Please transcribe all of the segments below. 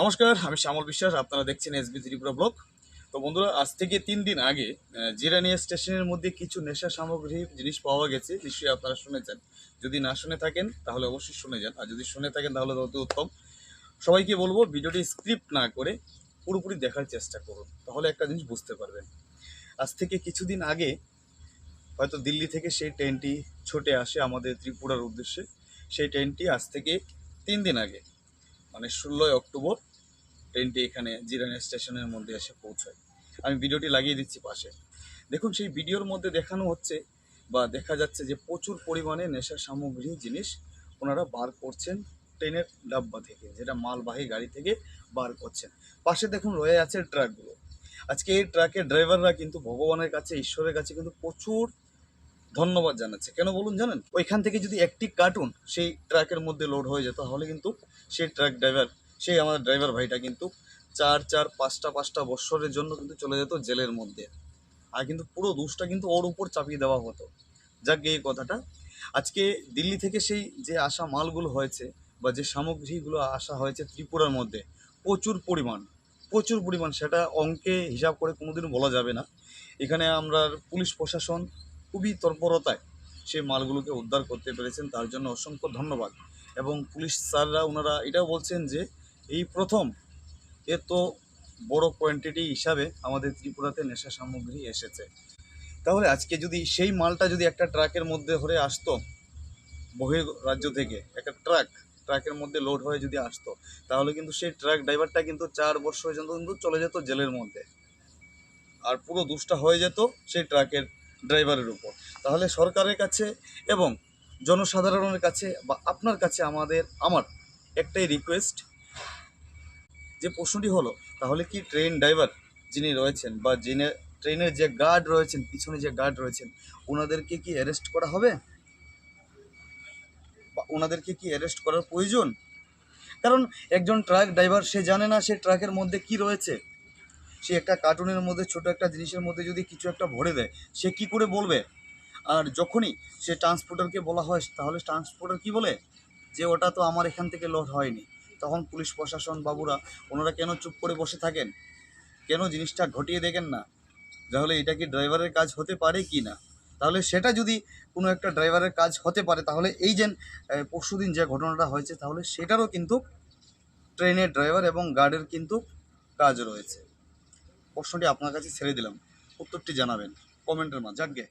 নমস্কার, আমি শ্যামল বিশ্বাস, আপনারা দেখছেন এসবি ত্রিপুরা ব্লগ। তো বন্ধুরা, আজ থেকে তিন দিন আগে জিরানিয়া স্টেশনের মধ্যে কিছু নেশা সামগ্রী জিনিস পাওয়া গেছে। নিশ্চয়ই আপনারা শুনেছেন। যদি না শুনে থাকেন, তাহলে অবশ্যই শুনে যান। আর যদি শুনে থাকেন, তাহলে তত উত্তম। সবাইকে বলব, ভিডিওটি স্ক্রিপ্ট না করে পুরোপুরি দেখার চেষ্টা করুন। তাহলে একটা জিনিস বুঝতে পারবেন। আজ থেকে কিছুদিন আগে, হয়তো দিল্লি থেকে সেই ট্রেনটি ছুটে আসে আমাদের ত্রিপুরার উদ্দেশ্যে। সেই ট্রেনটি আজ থেকে তিন দিন আগে মানে ষোলোই অক্টোবর ট্রেনটি এখানে জিরানি স্টেশনের মধ্যে এসে পৌঁছায়। আমি ভিডিওটি লাগিয়ে দিচ্ছি পাশে। দেখুন, সেই ভিডিওর মধ্যে দেখানো হচ্ছে বা দেখা যাচ্ছে যে প্রচুর পরিমাণে নেশা সামগ্রী জিনিস ওনারা বার করছেন ট্রেনের ডাব্বা থেকে, যেটা মালবাহী গাড়ি থেকে বার করছেন। পাশে দেখুন, রয়ে আছে ট্রাকগুলো। আজকে এই ট্রাকের ড্রাইভাররা কিন্তু ভগবানের কাছে, ঈশ্বরের কাছে কিন্তু প্রচুর ধন্যবাদ জানাচ্ছে। কেন বলুন জানেন? ওইখান থেকে যদি একটি কার্টুন সেই ট্রাকের মধ্যে লোড হয়ে যেত, তাহলে কিন্তু সেই ট্রাক ড্রাইভার সেই আমাদের ড্রাইভার ভাইটা কিন্তু চার চার, পাঁচটা পাঁচটা বৎসরের জন্য কিন্তু চলে যেত জেলের মধ্যে। আর কিন্তু পুরো দোষটা কিন্তু ওর উপর চাপিয়ে দেওয়া হতো। যাক এই কথাটা। আজকে দিল্লি থেকে সেই যে আসা মালগুলো হয়েছে বা যে সামগ্রীগুলো আসা হয়েছে ত্রিপুরার মধ্যে, প্রচুর পরিমাণ প্রচুর পরিমাণ। সেটা অঙ্কে হিসাব করে কোনোদিনও বলা যাবে না। এখানে আমরা পুলিশ প্রশাসন খুবই তৎপরতায় সেই মালগুলোকে উদ্ধার করতে পেরেছেন। তার জন্য অসংখ্য ধন্যবাদ। এবং পুলিশ স্যাররা, ওনারা এটাও বলছেন যে এই প্রথম এত বড় কোয়ান্টিটি হিসাবে আমাদের ত্রিপুরাতে নেশা সামগ্রী এসেছে। তাহলে আজকে যদি সেই মালটা যদি একটা ট্রাকের মধ্যে ধরে আসতো, বহির রাজ্য থেকে, একটা ট্রাক, ট্রাকের মধ্যে লোড হয়ে যদি আসতো, তাহলে কিন্তু সেই ট্রাক ড্রাইভারটা কিন্তু চার বছর পর্যন্ত কিন্তু চলে যেত জেলের মধ্যে। আর পুরো দুষ্টা হয়ে যেত সেই ট্রাকের ড্রাইভারের উপর। তাহলে সরকারের কাছে এবং জনসাধারণের কাছে বা আপনার কাছে আমাদের, আমার একটাই রিকোয়েস্ট যে প্রশ্নটি হলো, তাহলে কি ট্রেন ড্রাইভার যিনি রয়েছেন বা যিনি ট্রেনের যে গার্ড রয়েছেন, পিছনে যে গার্ড রয়েছেন ওনাদেরকে কি অ্যারেস্ট করা হবে? বা ওনাদেরকে কি অ্যারেস্ট করার প্রয়োজন? কারণ একজন ট্রাক ড্রাইভার সে জানে না সে ট্রাকের মধ্যে কি রয়েছে। সে একটা কার্টুনের মধ্যে, ছোট একটা জিনিসের মধ্যে যদি কিছু একটা ভরে দেয়, সে কি করে বলবে? আর যখনই সে ট্রান্সপোর্টারকে বলা হয়, তাহলে ট্রান্সপোর্টার কি বলে? যে ওটা তো আমার এখান থেকে লোড হয়নি। তখন পুলিশ প্রশাসন বাবুরা ওনারা কেন চুপ করে বসে থাকেন? কেন জিনিসটা ঘটিয়ে দেখেন না? তাহলে এটা কি ড্রাইভারের কাজ হতে পারে কি না? তাহলে সেটা যদি কোনো একটা ড্রাইভারের কাজ হতে পারে, তাহলে এই যে পরশুদিন যে ঘটনাটা হয়েছে, তাহলে সেটারও কিন্তু ট্রেনের ড্রাইভার এবং গার্ডের কিন্তু কাজ রয়েছে। প্রশ্নটি আপনার কাছে ছেড়ে দিলাম। উত্তরটি জানাবেন কমেন্টের মাঝে। যাকগে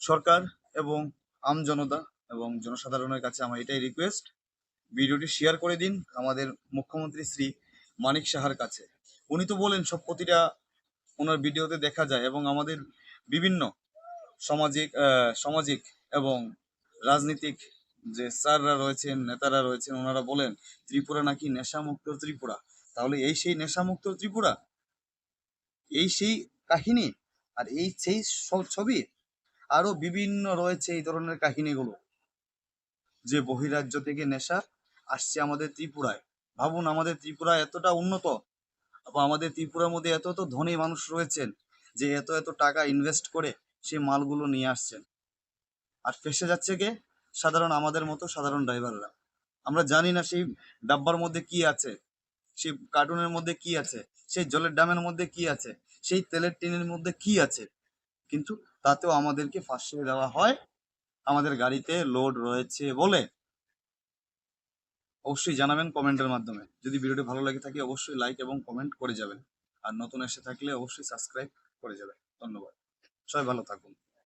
সরকার এবং আম জনতা এবং জনসাধারণের কাছে আমার এটাই রিকোয়েস্ট ভিডিওটি শেয়ার করে দিন আমাদের মুখ্যমন্ত্রী শ্রী মানিক সাহার কাছে। উনি তো বলেন, সব প্রতিটা ওনার ভিডিওতে দেখা যায় এবং আমাদের বিভিন্ন সামাজিক সামাজিক এবং রাজনীতিক যে স্যাররা রয়েছেন, নেতারা রয়েছেন, ওনারা বলেন, ত্রিপুরা নাকি নেশামুক্ত ত্রিপুরা? তাহলে এই সেই নেশামুক্ত ত্রিপুরা? এই সেই কাহিনী? আর এই সেই ছবি? আরও বিভিন্ন রয়েছে এই ধরনের কাহিনীগুলো। যে বহিরাজ্য থেকে নেশা আসছে আমাদের ত্রিপুরায়। ভাবুন, আমাদের ত্রিপুরা এতটা উন্নত, বা আমাদের ত্রিপুরার মধ্যে এত এত ধনী মানুষ রয়েছেন, যে এত এত টাকা ইনভেস্ট করে সেই মালগুলো নিয়ে আসছেন। আর ফেসে যাচ্ছে কে? সাধারণ আমাদের মতো সাধারণ ড্রাইভাররা। আমরা জানি না সেই ডাব্বার মধ্যে কি আছে, সেই কার্টুনের মধ্যে কি আছে, সেই জলের ড্যামের মধ্যে কি আছে, সেই তেলের টিনের মধ্যে কি আছে। কিন্তু তাতেও আমাদেরকে ফাঁসিয়ে দেওয়া হয়। আমাদের গাড়িতে লোড রয়েছে বলে। অবশ্যই জানাবেন কমেন্টের মাধ্যমে। যদি ভিডিওটি ভালো লাগে থাকে, অবশ্যই লাইক এবং কমেন্ট করে যাবেন। আর নতুন এসে থাকলে অবশ্যই সাবস্ক্রাইব করে যাবেন। ধন্যবাদ। সবাই ভালো থাকুন।